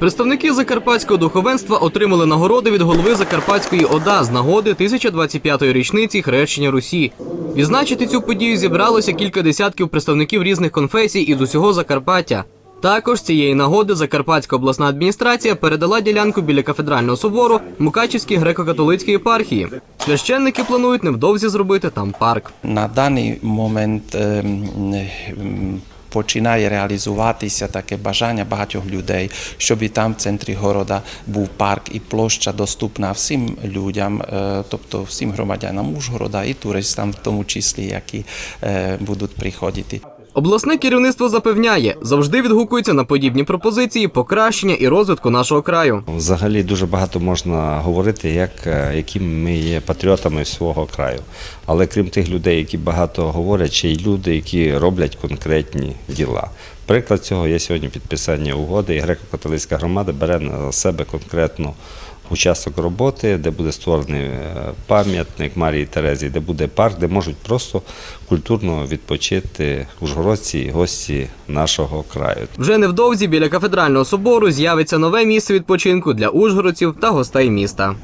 Представники закарпатського духовенства отримали нагороди від голови Закарпатської ОДА з нагоди 1025-ї річниці хрещення Русі. Відзначити цю подію зібралося кілька десятків представників різних конфесій із усього Закарпаття. Також цієї нагоди Закарпатська обласна адміністрація передала ділянку біля кафедрального собору Мукачівській греко-католицькій єпархії. Священники планують невдовзі зробити там парк. На даний момент ем, ем, починає реалізуватися таке бажання багатьох людей, щоб і там в центрі города був парк і площа доступна всім людям, е, тобто всім громадянам Ужгорода і туристам, в тому числі, які е, будуть приходити. Обласне керівництво запевняє, завжди відгукується на подібні пропозиції покращення і розвитку нашого краю. Взагалі дуже багато можна говорити, як, е, які ми є патріотами свого краю. Але крім тих людей, які багато говорять, ще й люди, які роблять конкретні діла. Приклад цього є сьогодні підписання угоди, і греко-католицька громада бере на себе конкретну участок роботи, де буде створений е, пам'ятник Марії Терезі, де буде парк, де можуть просто культурно відпочити ужгородці і гості нашого краю. Вже невдовзі біля кафедрального собору з'явиться нове місце відпочинку для ужгородців та гостей міста.